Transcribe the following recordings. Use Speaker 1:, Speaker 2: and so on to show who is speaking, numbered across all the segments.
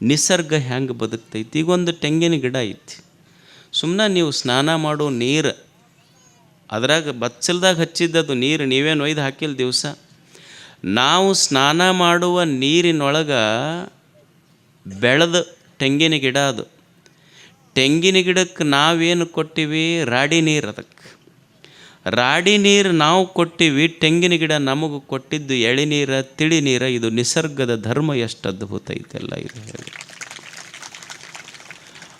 Speaker 1: ನಿಸರ್ಗ ಹೆಂಗೆ ಬದುಕ್ತೈತಿ? ಈಗೊಂದು ತೆಂಗಿನ ಗಿಡ ಐತಿ. ಸುಮ್ಮನೆ ನೀವು ಸ್ನಾನ ಮಾಡೋ ನೀರು, ಅದ್ರಾಗ ಬಚ್ಚಲ್ದಾಗ ಹಚ್ಚಿದ್ದದು ನೀರು ನೀವೇನು ಒಯ್ದು ಹಾಕಿಲ್ಲ ದಿವಸ? ನಾವು ಸ್ನಾನ ಮಾಡುವ ನೀರಿನೊಳಗೆ ಬೆಳೆದ ತೆಂಗಿನ ಗಿಡ ಅದು. ತೆಂಗಿನ ಗಿಡಕ್ಕೆ ನಾವೇನು ಕೊಟ್ಟಿವಿ? ರಾಡಿ ನೀರು ಅದಕ್ಕೆ ರಾಡಿ ನೀರು ನಾವು ಕೊಟ್ಟಿವಿ, ತೆಂಗಿನ ಗಿಡ ನಮಗೆ ಕೊಟ್ಟಿದ್ದು ಎಳಿನೀರ ತಿಳಿ ನೀರ, ಇದು ನಿಸರ್ಗದ ಧರ್ಮ ಎಷ್ಟು ಅದ್ಭುತ ಐತೆಲ್ಲ ಇದು ಹೇಳಿ.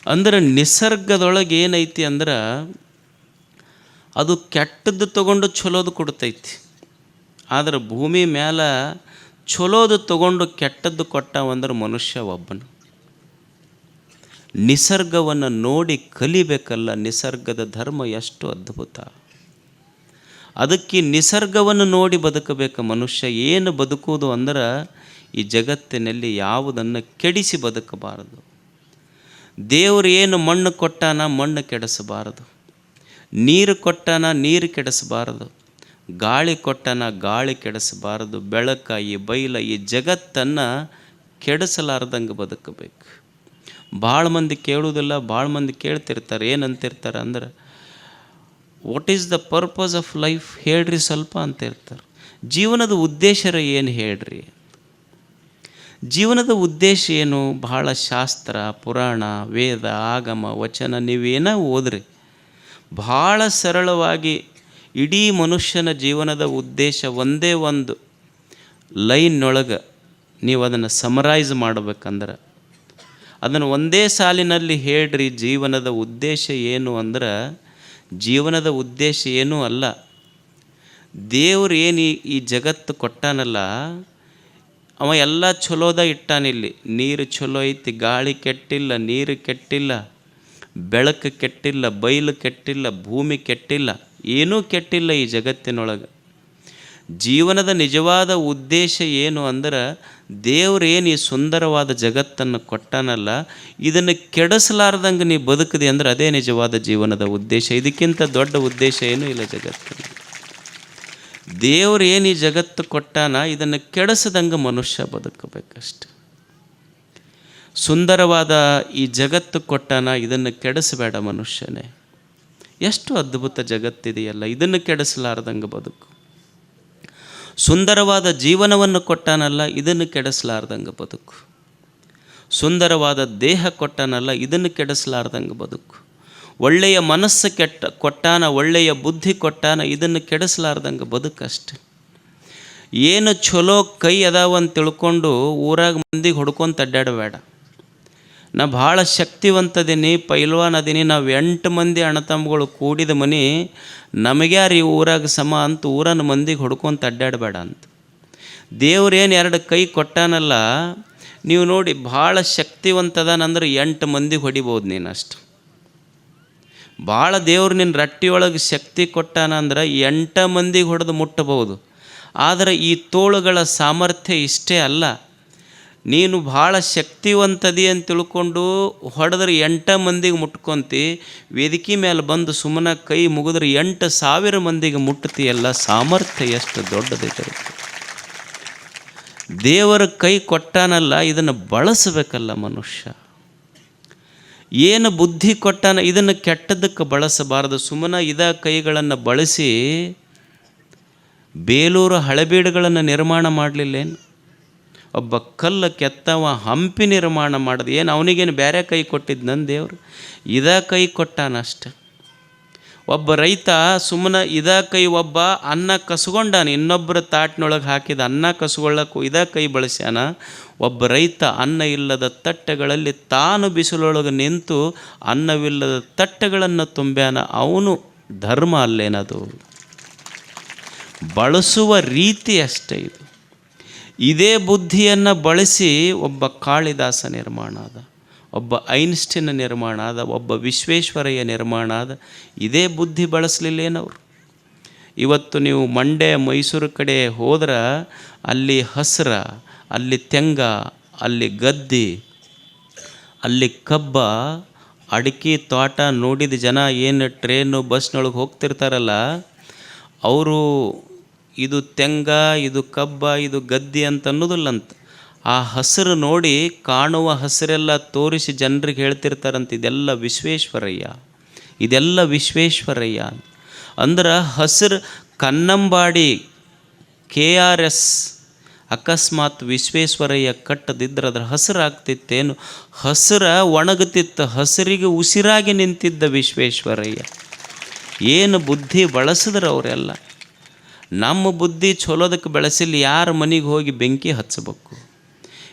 Speaker 1: ಅಂದ್ರೆ ನಿಸರ್ಗದೊಳಗೆ ಏನೈತಿ ಅಂದ್ರೆ ಅದು ಕೆಟ್ಟದ್ದು ತಗೊಂಡು ಚಲೋದು ಕೊಡ್ತೈತಿ. ಆದ್ರೆ ಭೂಮಿ ಮೇಲೆ ಚಲೋದು ತಗೊಂಡು ಕೆಟ್ಟದ್ದು ಕೊಟ್ಟವಂದ್ರೆ ಮನುಷ್ಯ ಒಬ್ಬನು. ನಿಸರ್ಗವನ್ನು ನೋಡಿ ಕಲಿಬೇಕಲ್ಲ, ನಿಸರ್ಗದ ಧರ್ಮ ಎಷ್ಟು ಅದ್ಭುತ. ಅದಕ್ಕೆ ನಿಸರ್ಗವನ್ನು ನೋಡಿ ಬದುಕಬೇಕು ಮನುಷ್ಯ ಏನು ಬದುಕುವುದು ಅಂದ್ರೆ ಈ ಜಗತ್ತಿನಲ್ಲಿ ಯಾವುದನ್ನು ಕೆಡಿಸಿ ಬದುಕಬಾರದು. ದೇವರು ಏನು ಮಣ್ಣು ಕೊಟ್ಟಾನ ಮಣ್ಣು ಕೆಡಿಸಬಾರದು. ನೀರು ಕೊಟ್ಟಾನ ನೀರು ಕೆಡಿಸಬಾರದು. ಗಾಳಿ ಕೊಟ್ಟಾನ ಗಾಳಿ ಕೆಡಿಸಬಾರದು. ಬೆಳಕ, ಈ ಬೈಲ, ಈ ಜಗತ್ತನ್ನು ಕೆಡಿಸಲಾರ್ದಂಗೆ ಬದುಕಬೇಕು. ಭಾಳ ಮಂದಿ ಕೇಳುವುದಿಲ್ಲ, ಭಾಳ ಮಂದಿ ಕೇಳ್ತಿರ್ತಾರೆ, ಏನಂತಿರ್ತಾರೆ ಅಂದ್ರೆ what is the purpose of life ಹೇಳ್ರಿ ಸ್ವಲ್ಪ ಅಂತ ಇರ್ತಾರೆ ಜೀವನದ ಉದ್ದೇಶರ ಏನು ಹೇಳ್ರಿ? ಜೀವನದ ಉದ್ದೇಶ ಏನು? ಬಹಳ ಶಾಸ್ತ್ರ, ಪುರಾಣ, ವೇದ, ಆಗಮ, ವಚನ, ನೀವೇನ ಓದ್ರಿ. ಭಾಳ ಸರಳವಾಗಿ ಇಡೀ ಮನುಷ್ಯನ ಜೀವನದ ಉದ್ದೇಶ ಒಂದೇ ಒಂದು ಲೈನ್ನೊಳಗೆ ನೀವು ಅದನ್ನು ಸಮರೈಸ್ ಮಾಡ್ಬೇಕಂದ್ರೆ. ಅದನ್ನು ಒಂದೇ ಸಾಲಿನಲ್ಲಿ ಹೇಳ್ರಿ ಜೀವನದ ಉದ್ದೇಶ ಏನು ಅಂದ್ರೆ ಜೀವನದ ಉದ್ದೇಶ ಏನೂ ಅಲ್ಲ. ದೇವ್ರು ಏನು ಈ- ಜಗತ್ತು ಕೊಟ್ಟಾನಲ್ಲ, ಅವ ಎಲ್ಲ ಚಲೋದ ಇಟ್ಟಾನಿಲ್ಲಿ ನೀರು ಚಲೋ ಐತಿ, ಗಾಳಿ ಕೆಟ್ಟಿಲ್ಲ, ನೀರು ಕೆಟ್ಟಿಲ್ಲ, ಬೆಳಕು ಕೆಟ್ಟಿಲ್ಲ, ಬೈಲು ಕೆಟ್ಟಿಲ್ಲ, ಭೂಮಿ ಕೆಟ್ಟಿಲ್ಲ, ಏನೂ ಕೆಟ್ಟಿಲ್ಲ ಈ ಜಗತ್ತಿನೊಳಗೆ. ಜೀವನದ ನಿಜವಾದ ಉದ್ದೇಶ ಏನು ಅಂದ್ರೆ ದೇವ್ರೇನು ಈ ಸುಂದರವಾದ ಜಗತ್ತನ್ನು ಕೊಟ್ಟನಲ್ಲ, ಇದನ್ನು ಕೆಡಿಸಲಾರ್ದಂಗೆ ನೀ ಬದುಕದೆ ಅಂದ್ರೆ ಅದೇ ನಿಜವಾದ ಜೀವನದ ಉದ್ದೇಶ. ಇದಕ್ಕಿಂತ ದೊಡ್ಡ ಉದ್ದೇಶ ಏನೂ ಇಲ್ಲ ಜಗತ್ತಿನಲ್ಲಿ ದೇವ್ರು ಏನು ಈ ಜಗತ್ತು ಕೊಟ್ಟಾನ, ಇದನ್ನು ಕೆಡಿಸದಂಗೆ ಮನುಷ್ಯ ಬದುಕಬೇಕಷ್ಟೆ. ಸುಂದರವಾದ ಈ ಜಗತ್ತು ಕೊಟ್ಟಾನ, ಇದನ್ನು ಕೆಡಿಸಬೇಡ ಮನುಷ್ಯನೇ. ಎಷ್ಟು ಅದ್ಭುತ ಜಗತ್ತಿದೆಯಲ್ಲ, ಇದನ್ನು ಕೆಡಿಸಲಾರ್ದಂಗೆ ಬದುಕು. ಸುಂದರವಾದ ಜೀವನವನ್ನು ಕೊಟ್ಟಾನಲ್ಲ, ಇದನ್ನು ಕೆಡಿಸಲಾರ್ದಂಗೆ ಬದುಕು. ಸುಂದರವಾದ ದೇಹ ಕೊಟ್ಟಾನಲ್ಲ, ಇದನ್ನು ಕೆಡಿಸಲಾರ್ದಂಗೆ ಬದುಕು. ಒಳ್ಳೆಯ ಮನಸ್ಸು ಕೆಟ್ಟ, ಕೊಟ್ಟಾನ, ಒಳ್ಳೆಯ ಬುದ್ಧಿ ಕೊಟ್ಟಾನ, ಇದನ್ನು ಕೆಡಿಸಲಾರ್ದಂಗೆ ಬದುಕಷ್ಟೆ ಏನು ಚಲೋ ಕೈ ಅದಾವ ಅಂತ ತಿಳ್ಕೊಂಡು ಊರಾಗ ಮಂದಿಗೆ ಹೊಡ್ಕೊಂತ ಅಡ್ಡಾಡಬೇಡ ನಾ ಭಾಳ ಶಕ್ತಿವಂತದೀನಿ ಪೈಲ್ವಾನ್ ಅದೀನಿ ನಾವು ಎಂಟು ಮಂದಿ ಅಣ್ಣತಮ್ಮಗಳು ಕೂಡಿದ ಮನೆ, ನಮಗ್ಯಾರು ಈ ಊರಾಗ ಸಮ ಅಂತ ಊರನ್ನ ಮಂದಿಗೆ ಹೊಡ್ಕೊಂತ ಅಡ್ಡಾಡಬೇಡ ಅಂತ. ದೇವ್ರೇನು ಎರಡು ಕೈ ಕೊಟ್ಟಾನಲ್ಲ, ನೀವು ನೋಡಿ ಭಾಳ ಶಕ್ತಿವಂತದನಂದ್ರೆ ಎಂಟು ಮಂದಿಗೆ ಹೊಡಿಬೋದು ನೀನು ಅಷ್ಟು. ಭಾಳ ದೇವ್ರು ನಿನ್ನ ರಟ್ಟಿಯೊಳಗೆ ಶಕ್ತಿ ಕೊಟ್ಟಾನಂದ್ರೆ ಎಂಟು ಮಂದಿಗೆ ಹೊಡೆದು ಮುಟ್ಟಬಹುದು ಆದರೆ ಈ ತೋಳುಗಳ ಸಾಮರ್ಥ್ಯ ಇಷ್ಟೇ ಅಲ್ಲ. ನೀನು ಭಾಳ ಶಕ್ತಿವಂತದಿ ಅಂತ ತಿಳ್ಕೊಂಡು ಹೊಡೆದ್ರೆ ಎಂಟ ಮಂದಿಗೆ ಮುಟ್ಕೊಂತಿ, ವೇದಿಕೆ ಮೇಲೆ ಬಂದು ಸುಮ್ಮನೆ ಕೈ ಮುಗಿದ್ರೆ ಎಂಟು ಸಾವಿರ ಮಂದಿಗೆ ಮುಟ್ತೀಯಲ್ಲ ಸಾಮರ್ಥ್ಯ ಎಷ್ಟು ದೊಡ್ಡದೈತೆ ದೇವರ ಕೈ ಕೊಟ್ಟಾನಲ್ಲ, ಇದನ್ನು ಬಳಸಬೇಕಲ್ಲ ಮನುಷ್ಯ. ಏನು ಬುದ್ಧಿ ಕೊಟ್ಟಾನ, ಇದನ್ನು ಕೆಟ್ಟದಕ್ಕೆ ಬಳಸಬಾರದು. ಸುಮ್ಮನೆ ಇದ ಕೈಗಳನ್ನು ಬಳಸಿ, ಬೇಲೂರು ಹಳೆಬೀಡುಗಳನ್ನು ನಿರ್ಮಾಣ ಮಾಡಲಿಲ್ಲೇನು? ಒಬ್ಬ ಕಲ್ಲು ಕೆತ್ತವ ಹಂಪಿ ನಿರ್ಮಾಣ ಮಾಡಿದ ಏನು ಅವನಿಗೇನು ಬೇರೆ ಕೈ ಕೊಟ್ಟಿದ್ದು ನನ್ನ ದೇವರು? ಇದ ಕೈ ಕೊಟ್ಟಾನಷ್ಟೆ ಒಬ್ಬ ರೈತ ಸುಮ್ಮನೆ ಇದ ಕೈ ಒಬ್ಬ ಅನ್ನ ಕಸ್ಕೊಂಡಾನ ಇನ್ನೊಬ್ಬರ ತಾಟ್ನೊಳಗೆ ಹಾಕಿದ ಅನ್ನ ಕಸ್ಕೊಳ್ಳೋಕ್ಕೂ ಇದ ಕೈ ಬಳಸ್ಯಾನ. ಒಬ್ಬ ರೈತ ಅನ್ನ ಇಲ್ಲದ ತಟ್ಟೆಗಳಲ್ಲಿ ತಾನು ಬಿಸಿಲೊಳಗೆ ನಿಂತು ಅನ್ನವಿಲ್ಲದ ತಟ್ಟೆಗಳನ್ನು ತುಂಬ್ಯಾನ, ಅವನು ಧರ್ಮ ಅಲ್ಲೇನದು? ಬಳಸುವ ರೀತಿ ಅಷ್ಟೇ ಇದು. ಇದೇ ಬುದ್ಧಿಯನ್ನು ಬಳಸಿ ಒಬ್ಬ ಕಾಳಿದಾಸ ನಿರ್ಮಾಣ ಆದ, ಒಬ್ಬ ಐನ್ಸ್ಟೀನ್ ನಿರ್ಮಾಣ ಆದ, ಒಬ್ಬ ವಿಶ್ವೇಶ್ವರಯ್ಯ ನಿರ್ಮಾಣ ಆದ. ಇದೇ ಬುದ್ಧಿ ಬಳಸಲಿಲ್ಲೇನವರು ಇವತ್ತು ನೀವು ಮಂಡ್ಯ, ಮೈಸೂರು ಕಡೆ ಹೋದ್ರೆ ಅಲ್ಲಿ ಹಸ್ರ, ಅಲ್ಲಿ ತೆಂಗ, ಅಲ್ಲಿ ಗದ್ದಿ, ಅಲ್ಲಿ ಕಬ್ಬ, ಅಡಿಕೆ ತೋಟ ನೋಡಿದ ಜನ ಏನು ಟ್ರೇನು ಬಸ್ನೊಳಗೆ ಹೋಗ್ತಿರ್ತಾರಲ್ಲ, ಅವರು ಇದು ತೆಂಗ, ಇದು ಕಬ್ಬ, ಇದು ಗದ್ದೆ ಅಂತ ಅನ್ನೋದಿಲ್ಲಂತ ಆ ಹಸಿರು ನೋಡಿ ಕಾಣುವ ಹಸಿರೆಲ್ಲ ತೋರಿಸಿ ಜನರಿಗೆ ಹೇಳ್ತಿರ್ತಾರಂತ, ಇದೆಲ್ಲ ವಿಶ್ವೇಶ್ವರಯ್ಯ. ಇದೆಲ್ಲ ವಿಶ್ವೇಶ್ವರಯ್ಯ ಅಂದ್ರೆ ಹಸಿರು ಕನ್ನಂಬಾಡಿ ಕೆ ಆರ್ ಎಸ್ ಅಕಸ್ಮಾತ್ ವಿಶ್ವೇಶ್ವರಯ್ಯ ಕಟ್ಟದಿದ್ರೆ ಅದ್ರ ಹಸಿರಾಗ್ತಿತ್ತೇನು? ಹಸಿರ ಒಣಗುತ್ತಿತ್ತು, ಹಸಿರಿಗೆ ಉಸಿರಾಗಿ ನಿಂತಿದ್ದ ವಿಶ್ವೇಶ್ವರಯ್ಯ. ಏನು ಬುದ್ಧಿ ಬಳಸಿದ್ರು ಅವರೆಲ್ಲ ನಮ್ಮ ಬುದ್ಧಿ ಚಲೋದಕ್ಕೆ ಬೆಳೆಸಿಲ್ಲ, ಯಾರ ಮನೆಗೆ ಹೋಗಿ ಬೆಂಕಿ ಹಚ್ಚಬೇಕು?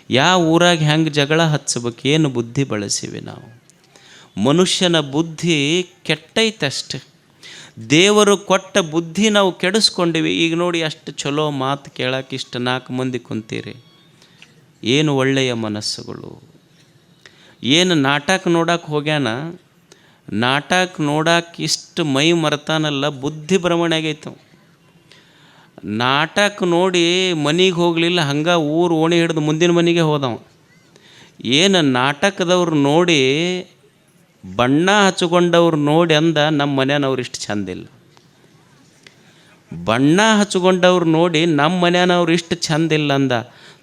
Speaker 1: ಯಾವ ಊರಾಗ ಹೆಂಗೆ ಜಗಳ ಹಚ್ಚಬೇಕು? ಏನು ಬುದ್ಧಿ ಬಳಸಿವಿ ನಾವು? ಮನುಷ್ಯನ ಬುದ್ಧಿ ಕೆಟ್ಟೈತಷ್ಟೆ ದೇವರು ಕೊಟ್ಟ ಬುದ್ಧಿ ನಾವು ಕೆಡಿಸ್ಕೊಂಡಿವಿ. ಈಗ ನೋಡಿ ಅಷ್ಟು ಚಲೋ ಮಾತು ಕೇಳಕ್ಕೆ ಇಷ್ಟು ನಾಲ್ಕು ಮಂದಿ ಕುಂತೀರಿ. ಏನು ಒಳ್ಳೆಯ ಮನಸ್ಸುಗಳು? ಏನು ನಾಟಕ ನೋಡಕ್ಕೆ ಹೋಗ್ಯಾನ? ನಾಟಕ ನೋಡಕ್ಕೆ ಇಷ್ಟು ಮೈ ಮರ್ತಾನಲ್ಲ, ಬುದ್ಧಿ ಭ್ರಮಣೆ ಆಗೈತವ ನಾಟಕ ನೋಡಿ ಮನೆಗೆ ಹೋಗಲಿಲ್ಲ, ಹಂಗೆ ಊರು ಓಣಿ ಹಿಡಿದು ಮುಂದಿನ ಮನೆಗೆ ಹೋದವ. ಏನು ನಾಟಕದವ್ರು ನೋಡಿ, ಬಣ್ಣ ಹಚ್ಚಿಕೊಂಡವ್ರು ನೋಡಿ ಅಂದ ನಮ್ಮ ಮನೆಯವ್ರು ಇಷ್ಟು ಚಂದಿಲ್ಲ ಬಣ್ಣ ಹಚ್ಚಿಕೊಂಡವ್ರು ನೋಡಿ ನಮ್ಮ ಮನೆಯವ್ರು ಇಷ್ಟು ಚಂದಿಲ್ಲ ಅಂದ.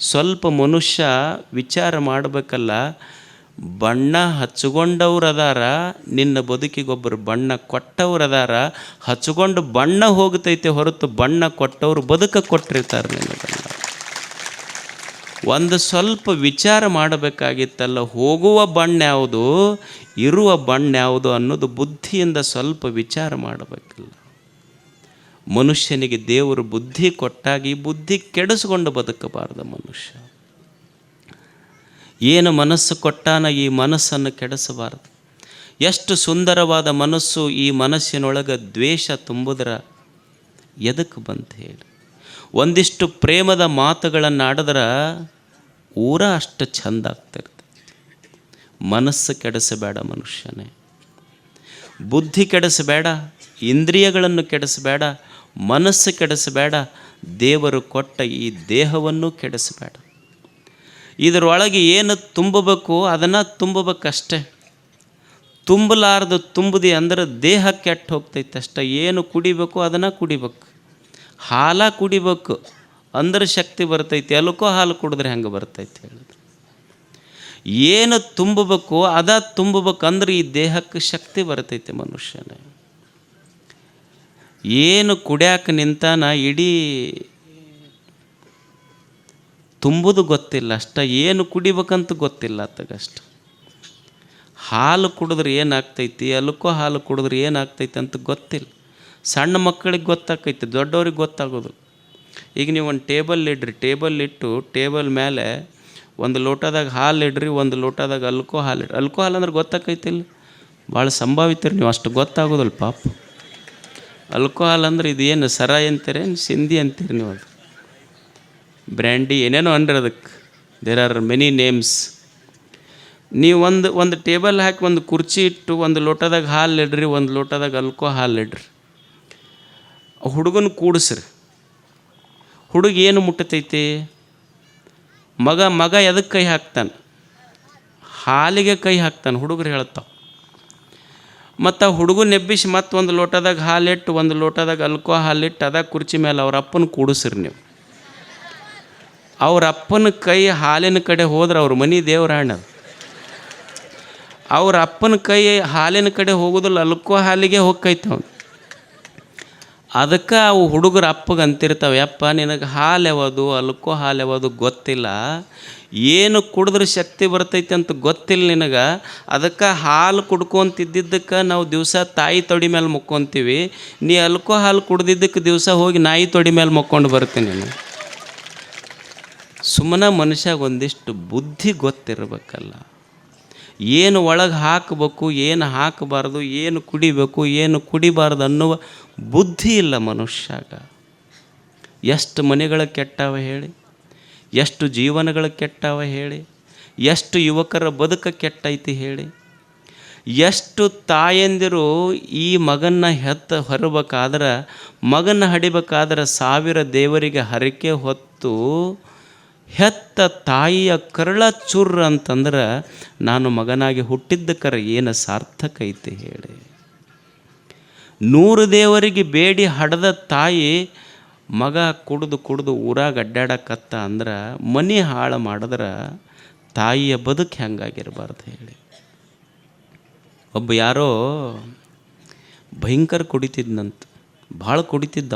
Speaker 1: ಸ್ವಲ್ಪ ಮನುಷ್ಯ ವಿಚಾರ ಮಾಡಬೇಕಲ್ಲ ಬಣ್ಣ ಹಚ್ಕೊಂಡವ್ರು ಅದಾರ ನಿನ್ನ ಬದುಕಿಗೊಬ್ಬರು ಬಣ್ಣ ಕೊಟ್ಟವ್ರು ಅದಾರ ಬಣ್ಣ ಹೋಗ್ತೈತೆ ಹೊರತು ಬಣ್ಣ ಕೊಟ್ಟವ್ರು ಬದುಕ ಕೊಟ್ಟಿರ್ತಾರೆ ನಿನಗಲ್ಲ ಒಂದು ಸ್ವಲ್ಪ ವಿಚಾರ ಮಾಡಬೇಕಾಗಿತ್ತಲ್ಲ, ಹೋಗುವ ಬಣ್ಣ ಯಾವುದು, ಇರುವ ಬಣ್ಣ ಯಾವುದು ಅನ್ನೋದು ಬುದ್ಧಿಯಿಂದ ಸ್ವಲ್ಪ ವಿಚಾರ ಮಾಡಬೇಕಲ್ಲ. ಮನುಷ್ಯನಿಗೆ ದೇವರು ಬುದ್ಧಿ ಕೊಟ್ಟಾಗಿ ಬುದ್ಧಿ ಕೆಡಿಸ್ಕೊಂಡು ಬದುಕಬಾರ್ದು ಮನುಷ್ಯ. ಏನು ಮನಸ್ಸು ಕೊಟ್ಟಾನ ಈ ಮನಸ್ಸನ್ನು ಕೆಡಿಸಬಾರದು. ಎಷ್ಟು ಸುಂದರವಾದ ಮನಸ್ಸು ಈ ಮನಸ್ಸಿನೊಳಗೆ ದ್ವೇಷ ತುಂಬುದರ ಎದಕ್ಕೆ ಬಂತ ಹೇಳಿ. ಒಂದಿಷ್ಟು ಪ್ರೇಮದ ಮಾತುಗಳನ್ನು ಆಡಿದ್ರೆ ಊರ ಅಷ್ಟು ಚಂದ ಮನಸ್ಸು ಕೆಡಿಸಬೇಡ ಮನುಷ್ಯನೇ. ಬುದ್ಧಿ ಕೆಡಿಸಬೇಡ, ಇಂದ್ರಿಯಗಳನ್ನು ಕೆಡಿಸಬೇಡ, ಮನಸ್ಸು ಕೆಡಿಸಬೇಡ, ದೇವರು ಕೊಟ್ಟ ಈ ದೇಹವನ್ನು ಕೆಡಿಸಬೇಡ. ಇದರೊಳಗೆ ಏನು ತುಂಬಬೇಕು ಅದನ್ನು ತುಂಬಬೇಕಷ್ಟೆ. ತುಂಬಲಾರ್ದು ತುಂಬದಿ ಅಂದ್ರೆ ದೇಹ ಕೆಟ್ಟು ಹೋಗ್ತೈತೆ ಅಷ್ಟೆ. ಏನು ಕುಡಿಬೇಕು ಅದನ್ನು ಕುಡಿಬೇಕು. ಹಾಲ ಕುಡಿಬೇಕು ಅಂದ್ರೆ ಶಕ್ತಿ ಬರ್ತೈತಿ. ಎಲ್ಕೋ ಹಾಲು ಕುಡಿದ್ರೆ ಹೆಂಗೆ ಬರ್ತೈತೆ ಹೇಳಿದ್ರು. ಏನು ತುಂಬಬೇಕು ಅದ ತುಂಬಬೇಕಂದ್ರೆ ಈ ದೇಹಕ್ಕೆ ಶಕ್ತಿ ಬರ್ತೈತೆ ಮನುಷ್ಯನೇ. ಏನು ಕುಡ್ಯಾಕ ನಿಂತಾನ ಇಡೀ ತುಂಬುದು ಗೊತ್ತಿಲ್ಲ, ಅಷ್ಟ ಏನು ಕುಡಿಬೇಕಂತ ಗೊತ್ತಿಲ್ಲ ಅತ್ತಗಷ್ಟ ಹಾಲು ಕುಡಿದ್ರೆ ಏನಾಗ್ತೈತಿ, ಅಲ್ಕೋ ಹಾಲು ಕುಡಿದ್ರೆ ಏನಾಗ್ತೈತಿ ಅಂತ ಗೊತ್ತಿಲ್ಲ. ಸಣ್ಣ ಮಕ್ಕಳಿಗೆ ಗೊತ್ತಾಕೈತಿ, ದೊಡ್ಡವ್ರಿಗೆ ಗೊತ್ತಾಗೋದು. ಈಗ ನೀವು ಒಂದು ಟೇಬಲ್ ಇಡ್ರಿ, ಟೇಬಲ್ ಇಟ್ಟು ಟೇಬಲ್ ಮೇಲೆ ಒಂದು ಲೋಟದಾಗ ಹಾಲು ಇಡ್ರಿ, ಒಂದು ಲೋಟದಾಗ ಅಲ್ಕೋ ಹಾಲು ಇಡ್ರಿ. ಅಲ್ಕೋ ಹಾಲು ಅಂದ್ರೆ ಗೊತ್ತಾಕೈತಿಲ್ಲ ಭಾಳ ಸಂಭಾವಿತರಿ ನೀವು, ಅಷ್ಟು ಗೊತ್ತಾಗೋದಲ್ಲ ಪಾಪ. ಅಲ್ಕೋಹಾಲ್ ಅಂದ್ರೆ ಇದೇನು ಸರ ಅಂತೀರೇನು, ಸಿಂಧಿ ಅಂತೀರಿ ನೀವು ಅದು? ಬ್ರ್ಯಾಂಡಿ ಏನೇನೋ ಅನ್ರಿ ಅದಕ್ಕೆ ದೇರ್ ಆರ್ ಮೆನಿ ನೇಮ್ಸ್ ನೀವು ಒಂದು ಒಂದು ಟೇಬಲ್ ಹಾಕಿ ಒಂದು ಕುರ್ಚಿ ಇಟ್ಟು ಒಂದು ಲೋಟದಾಗ ಹಾಲು ಇಡ್ರಿ, ಒಂದು ಲೋಟದಾಗ ಅಲ್ಕೋ ಹಾಲು ಇಡ್ರಿ. ಹುಡುಗನ ಕೂಡಿಸ್ರಿ. ಹುಡುಗ ಏನು ಮುಟ್ಟತೈತಿ? ಮಗ ಮಗ ಎದಕ್ಕೆ ಕೈ ಹಾಕ್ತಾನೆ? ಹಾಲಿಗೆ ಕೈ ಹಾಕ್ತಾನೆ, ಹುಡುಗರು ಹೇಳ್ತಾವ. ಮತ್ತು ಆ ಹುಡುಗನ ಎಬ್ಬಿಸಿ ಮತ್ತೊಂದು ಲೋಟದಾಗ ಹಾಲಿಟ್ಟು ಒಂದು ಲೋಟದಾಗ ಅಲ್ಕೋ ಹಾಲಿಟ್ಟು ಅದಾಗ ಕುರ್ಚಿ ಮೇಲೆ ಅವ್ರ ಅಪ್ಪನ ಕೂಡಿಸ್ರಿ ನೀವು. ಅವ್ರ ಅಪ್ಪನ ಕೈ ಹಾಲಿನ ಕಡೆ ಹೋದ್ರೆ ಅವ್ರ ಮನೆ ದೇವರಾಣ ಅವ್ರ ಅಪ್ಪನ ಕೈ ಹಾಲಿನ ಕಡೆ ಹೋಗೋದಿಲ್ಲ ಅಲ್ಕೋ ಹಾಲಿಗೆ ಹೋಗ್ತೈತೆ ಅವ್ನು. ಅದಕ್ಕೆ ಅವು ಹುಡುಗರ ಅಪ್ಪಗೆ ಅಂತಿರ್ತಾವೆ, ಯಪ್ಪ, ನಿನಗೆ ಹಾಲು ಯಾವುದು, ಅಲ್ಕೋ ಹಾಲು ಯಾವುದು ಗೊತ್ತಿಲ್ಲ. ಏನು ಕುಡಿದ್ರೆ ಶಕ್ತಿ ಬರ್ತೈತೆ ಅಂತ ಗೊತ್ತಿಲ್ಲ ನಿನಗೆ. ಅದಕ್ಕೆ ಹಾಲು ಕುಡ್ಕೊಂತಿದ್ದಕ್ಕೆ ನಾವು ದಿವಸ ತಾಯಿ ತೊಡಿ ಮೇಲೆ ಮುಕ್ಕೊತೀವಿ. ನೀ ಅಲ್ಕೋ ಹಾಲು ಕುಡ್ದಿದ್ದಕ್ಕೆ ದಿವಸ ಹೋಗಿ ನಾಯಿ ತೊಡಿ ಮೇಲೆ ಮುಕ್ಕೊಂಡು ಬರ್ತೀನಿ ನೀನು. ಸುಮ್ಮನೆ ಮನುಷ್ಯಾಗ ಒಂದಿಷ್ಟು ಬುದ್ಧಿ ಗೊತ್ತಿರಬೇಕಲ್ಲ. ಏನು ಒಳಗೆ ಹಾಕಬೇಕು, ಏನು ಹಾಕಬಾರ್ದು, ಏನು ಕುಡಿಬೇಕು, ಏನು ಕುಡಿಬಾರ್ದು ಅನ್ನುವ ಬುದ್ಧಿ ಇಲ್ಲ ಮನುಷ್ಯಾಗ. ಎಷ್ಟು ಮನೆಗಳ ಕೆಟ್ಟವ ಹೇಳಿ, ಎಷ್ಟು ಜೀವನಗಳ ಕೆಟ್ಟವ ಹೇಳಿ, ಎಷ್ಟು ಯುವಕರ ಬದುಕ ಕೆಟ್ಟೈತಿ ಹೇಳಿ, ಎಷ್ಟು ತಾಯಂದಿರು ಈ ಮಗನ್ನ ಹೆತ್ತ ಹೊರಬೇಕಾದ್ರೆ ಮಗನ ಹಡಿಬೇಕಾದ್ರೆ ಸಾವಿರ ದೇವರಿಗೆ ಹರಕೆ ಹೊತ್ತು ಹೆತ್ತ ತಾಯಿಯ ಕರಳ ಚುರ್ರ ಅಂತಂದ್ರೆ ನಾನು ಮಗನಾಗಿ ಹುಟ್ಟಿದ್ದಕ್ಕರ ಏನು ಸಾರ್ಥಕ ಐತೆ ಹೇಳಿ. ನೂರು ದೇವರಿಗೆ ಬೇಡಿ ಹಡದ ತಾಯಿ ಮಗ ಕುಡಿದು ಕುಡಿದು ಊರಾಗ ಅಡ್ಡಾಡಕತ್ತ ಅಂದ್ರೆ ಮನೆ ಹಾಳು ಮಾಡಿದ್ರೆ ತಾಯಿಯ ಬದುಕು ಹೆಂಗಾಗಿರಬಾರ್ದು ಹೇಳಿ. ಒಬ್ಬ ಯಾರೋ ಭಯಂಕರ ಕುಡಿತಿದ್ನಂತ, ಭಾಳ ಕುಡಿತಿದ್ದ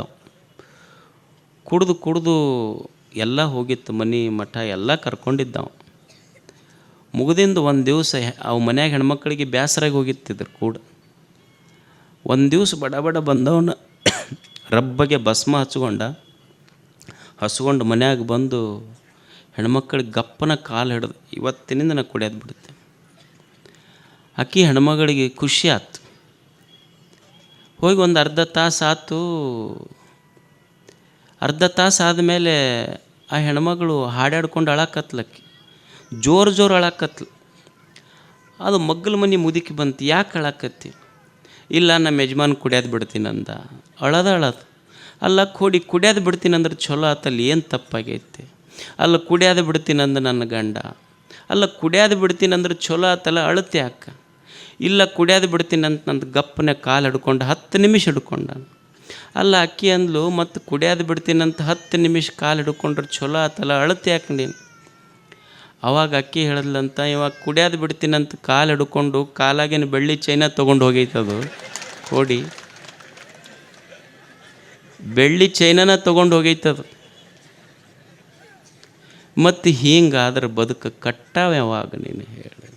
Speaker 1: ಕುಡಿದು ಕುಡ್ದು ಎಲ್ಲ ಹೋಗಿತ್ತು ಮನೆ ಮಠ ಎಲ್ಲ ಕರ್ಕೊಂಡಿದ್ದವ. ಮುಗಿದಿಂದ ಒಂದು ದಿವಸ ಅವು ಮನ್ಯಾಗ ಹೆಣ್ಮಕ್ಳಿಗೆ ಬೇಸರಾಗಿ ಹೋಗಿತ್ತಿದ್ರು ಕೂಡ. ಒಂದು ದಿವಸ ಬಡ ಬಡ ಬಂದವನ ರಬ್ಬಗೆ ಭಸ್ಮ ಹಚ್ಕೊಂಡ, ಹಸ್ಕೊಂಡು ಮನ್ಯಾಗ ಬಂದು ಹೆಣ್ಮಕ್ಳಿಗೆ ಗಪ್ಪನ ಕಾಲು ಹಿಡ್ದು, ಇವತ್ತಿನಿಂದ ನಾನು ಕುಡಿಯೋದು ಬಿಡುತ್ತೆ ಅಕ್ಕಿ ಹೆಣ್ಮಗಳಿಗೆ ಖುಷಿ ಆಯ್ತು ಹೋಗಿ ಒಂದು ಅರ್ಧ ತಾಸು ಆತು ಅರ್ಧ ತಾಸು ಆದಮೇಲೆ ಆ ಹೆಣ್ಮಗಳು ಹಾಡಾಡ್ಕೊಂಡು ಅಳಕತ್ಲಕ್ಕಿ. ಜೋರು ಜೋರು ಅಳಕತ್ಲು. ಅದು ಮಗ್ಗಲ ಮನೆ ಮುದುಕಿ ಬಂತು, ಯಾಕೆ ಅಳಕತ್ತಿ? ಇಲ್ಲ ನಮ್ಮ ಯಜಮಾನ್ ಕುಡಿಯೋದು ಬಿಡ್ತೀನಂದ. ಅಳದ ಅಳದು. ಅಲ್ಲ, ಕೊಡಿ, ಕುಡಿಯೋದು ಬಿಡ್ತೀನಿ ಅಂದ್ರೆ ಚಲೋ ಆತಲ್ಲಿ, ಏನು ತಪ್ಪಾಗೈತಿ? ಅಲ್ಲ, ಕುಡಿಯೋದು ಬಿಡ್ತೀನಂದ ನನ್ನ ಗಂಡ. ಅಲ್ಲ, ಕುಡಿಯೋದು ಬಿಡ್ತೀನಿ ಅಂದ್ರೆ ಚಲೋ ಆತಲ್ಲ ಅಳತೆ ಯಾಕೆ ಇಲ್ಲ, ಕುಡಿಯೋದು ಬಿಡ್ತೀನಂತ ನಂದು ಗಪ್ಪನೆ ಕಾಲು ಹಿಡ್ಕೊಂಡು ಹತ್ತು ನಿಮಿಷ ಹಿಡ್ಕೊಂಡ ಅಲ್ಲ ಅಕ್ಕಿ ಅಂದ್ಲು, ಮತ್ತು ಕುಡಿಯೋದು ಬಿಡ್ತೀನಂತ ಹತ್ತು ನಿಮಿಷ ಕಾಲು ಹಿಡ್ಕೊಂಡ್ರೆ ಚಲೋ ಆತಲ್ಲ, ಅಳತೆ ಯಾಕೆ ನೀನು ಅವಾಗ ಅಕ್ಕಿ ಹೇಳಿದ್ಲಂತ ಇವಾಗ ಕುಡಿಯೋದು ಬಿಡ್ತೀನಂತ ಕಾಲು ಹಿಡ್ಕೊಂಡು ಕಾಲಾಗಿನ ಬೆಳ್ಳಿ ಚೈನ ತೊಗೊಂಡು ಹೋಗೈತದು ಕೋಡಿ ಬೆಳ್ಳಿ ಚೈನನ ತೊಗೊಂಡು ಹೋಗೈತದು ಮತ್ತು ಹಿಂಗಾದ್ರೆ ಬದುಕು ಕಟ್ಟಾವ ಯಾವಾಗ ನೀನು ಹೇಳಿ.